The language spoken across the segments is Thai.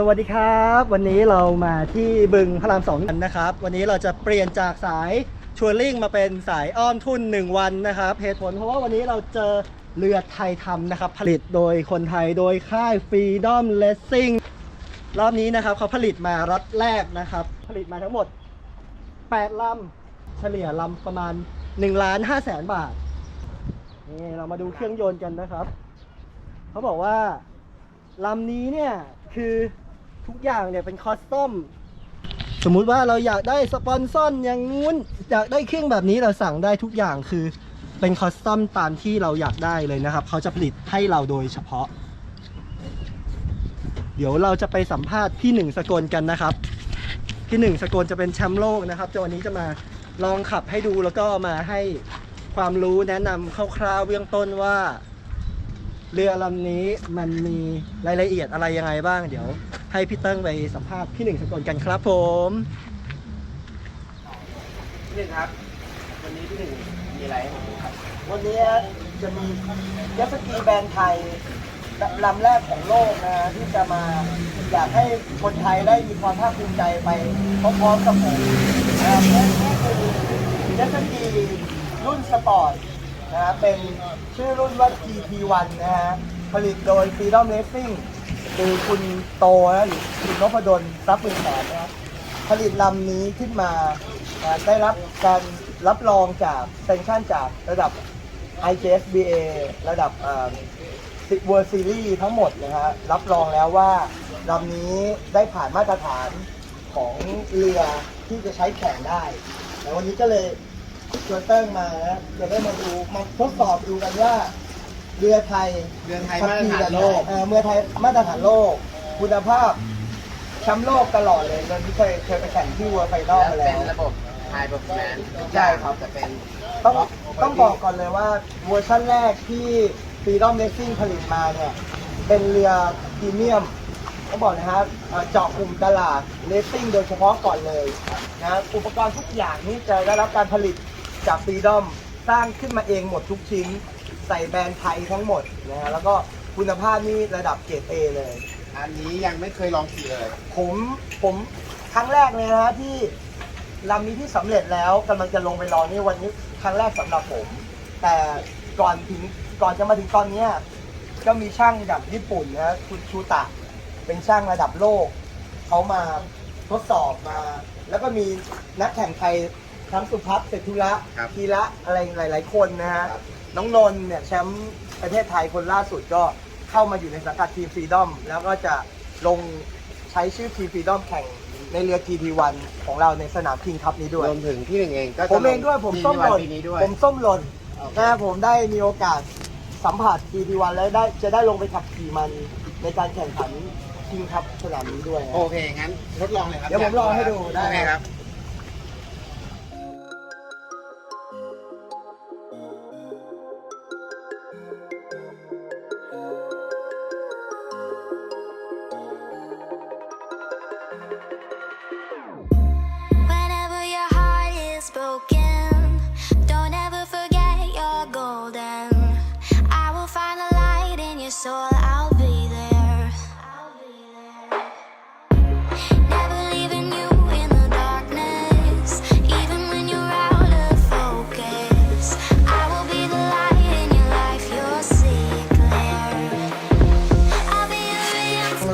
สวัสดีครับ วันนี้เรามาที่บึงพระรามสองกันนะครับ วันนี้เราจะเปลี่ยนจากสายชัวริ่งมาเป็นสายอ้อมทุ่น 1 วันนะครับเหตุผลเพราะว่าวันนี้เราเจอเรือไทยทำนะครับ ผลิตโดยคนไทยโดยค่าย Freedom Racing รอบนี้นะครับเขาผลิตมารัดแรกนะครับ ผลิตมาทั้งหมด 8 ลำ เฉลี่ยลำประมาณ1ล้าน5แสนบาทนี่เรามาดูเครื่องยนต์กันนะครับ เขาบอกว่าลำนี้เนี่ยคือ ทุกอย่างเนี่ยเป็นคอสตอม สมมุติว่าเราอยากได้สปอนซอนอย่างนู้น อยากได้เครื่องแบบนี้เราสั่งได้ทุกอย่างคือเป็นคอสตอมตามที่เราอยากได้เลยนะครับ เขาจะผลิตให้เราโดยเฉพาะ เดี๋ยวเราจะไปสัมภาษณ์พี่หนึ่งสกลกันนะครับ พี่หนึ่งสกลจะเป็นแชมป์โลกนะครับจะวันนี้จะมาลองขับให้ดูแล้วก็มาให้ความรู้แนะนำคร่าวๆเบื้องต้นว่า เรือลำนี้มันมีรายละเอียดอะไรยังไงบ้างเดี๋ยว ให้พี่เติ้งไปสัมภาษณ์พี่หนึ่งสกลกันครับผมพี่หนึ่งครับ วันนี้พี่หนึ่งมีอะไรให้ผมดูครับ วันนี้จะมียัสกีแบรนด์ไทยลำแรกของโลกนะฮะที่จะมาอยากให้คนไทยได้มีความภาคภูมิใจไปพร้อมๆกับผมนะครับนี่นี่คือยัสกีรุ่นสปอร์ตนะฮะเป็นชื่อรุ่นว่า GT1 นะฮะผลิตโดย Freedom Racing คือคุณโตนะหรือคุณนพดลทรัพย์ปืนแสนนะครับผลิตลำนี้ขึ้นมาได้รับการรับรองจากเซนชั่นจากระดับ IJSBA ระดับสิบเวอร์ซีรีส์ทั้งหมดนะฮะรับรองแล้วว่าลำนี้ได้ผ่านมาตรฐานของเรือที่จะใช้แข่งได้แล้ววันนี้ก็เลยชวนเติ้งมานะจะได้มาดูมาทดสอบดูกันว่า เรือไทยเรือนไทยมาตรฐานโลก เออเมื่อไทยมาตรฐานโลก คุณภาพแชมป์โลกตลอดเลยตอนที่เคยเคยไปแข่งที่วัวไฟนอลมาเป็แล้นวระบบไฮเปอร์ฟอร์แมนซ์ใช่ครับจะเป็นต้องต้องบอกก่อนเลยว่าเวอร์ชันแรกที่ฟีดอมเลสซิ่งผลิตมาเนี่ย เป็นเรือพรีเมียมต้องบอกนะครับเอ่อเจาะกลุ่มตลาดเลสซิ่งโดยเฉพาะก่อนเลยนะอุปกรณ์ทุกอย่างนี่จะได้รับการผลิตจากฟีดอมสร้างขึ้นมาเองหมดทุกชิ้น ใส่แบรนด์ไทยทั้งหมดนะฮะแล้วก็คุณภาพนี่ระดับเกรด A เลย อันนี้ยังไม่เคยลองขี่เลย ผมผมครั้งแรกเลยนะฮะที่ลำนี้ที่สำเร็จแล้วกำลังจะลงไปลองนี่วันนี้ครั้งแรกสำหรับผม แต่ก่อนถึงก่อนจะมาถึงตอนเนี้ยก็มีช่างจากญี่ปุ่นนะคุณชูตะ เป็นช่างระดับโลก เขามาทดสอบมา แล้วก็มีนักแข่งไทย ทั้งสุพัฒน์เศรษฐุระครับทีละอะไรหลาย ๆ คนนะฮะ ครับ น้องนนท์เนี่ยแชมป์ประเทศไทยคนล่าสุดก็เข้ามาอยู่ในสังกัดทีมฟรีดอม แล้วก็จะลงใช้ชื่อทีมฟรีดอมแข่งในเรือ GT1 ของเราในสนามคิงคัพนี้ด้วย รวมถึงพี่หนึ่งเองก็จะผมเองด้วยผมส้มหล่นปีนี้ด้วย ผมส้มหล่นโอเค นะผมได้มีโอกาสสัมผัส GT1 แล้วได้จะได้ลงไปขับขี่มันในการแข่งขันคิงคัพสนามนี้ด้วยนะ โอเคงั้นทดลองเลยครับเดี๋ยวผมลองให้ดูได้โอเคครับ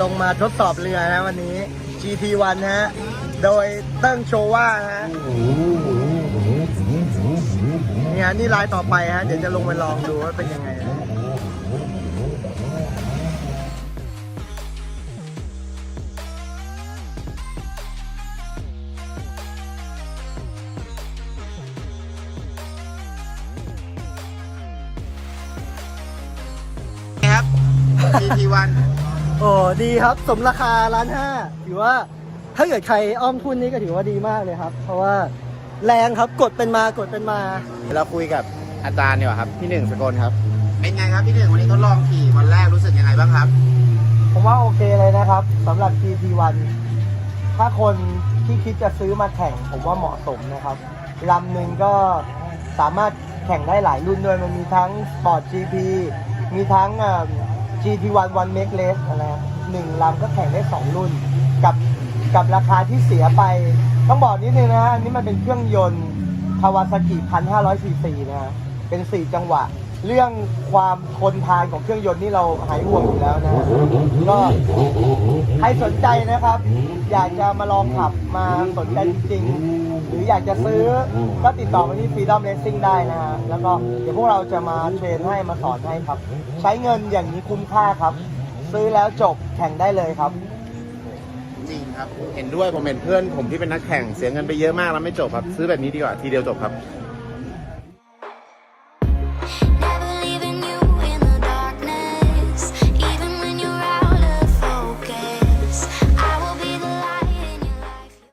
ลงมาทดสอบเรือนะวันนี้ GT1 ฮะ โดยเติ้งโชว่าฮะนี่ฮะนี่ลายต่อไปฮะ เดี๋ยวจะลงไปลองดูว่าเป็นยังไงนะครับ GT1 โอ้ดีครับ สมราคาล้านห้าถือว่าถ้าเกิดใครอ้อมทุนนี่ก็ถือว่าดีมากเลยครับ เพราะว่าแรงครับกดเป็นมากดเป็นมา เราคุยกับอาจารย์ดีกว่าครับพี่หนึ่งสกลครับ เป็นไงครับพี่หนึ่งวันนี้ทดลองขี่วันแรกรู้สึกยังไงบ้างครับ ผมว่าโอเคเลยนะครับสำหรับ GT1 ถ้าคนที่คิดจะซื้อมาแข่ง ผมว่าเหมาะสมนะครับลำหนึ่งก็สามารถแข่งได้หลายรุ่นด้วยมันมีทั้ง Sport GP มีทั้งเอ่อ GT1 One Make Race นะครับหนึ่งลำก็แข่งได้สองรุ่น กับกับราคาที่เสียไป ต้องบอกนิดนึงนะฮะอันนี่มันเป็นเครื่องยนต์ Kawasaki 1500cc นะฮะเป็นสี่จังหวะ เรื่องความทนทานของเครื่องยนต์นี่เราหายห่วงอยู่แล้วนะก็ใครสนใจนะครับ อยากจะมาลองขับมาสนใจจริงๆหรืออยากจะซื้อก็ติดต่อมาที่ Freedom Racing ได้นะฮะแล้วก็เดี๋ยวพวกเราจะมาเทรนให้มาสอนให้ครับ ใช้เงินอย่างนี้คุ้มค่าครับ ซื้อแล้วจบแข่งได้เลยครับ จริงครับ เห็นด้วยผมเห็นเพื่อนผมที่เป็นนักแข่งเสียเงินไปเยอะมากแล้วไม่จบครับ ซื้อแบบนี้ดีกว่าทีเดียวจบครับ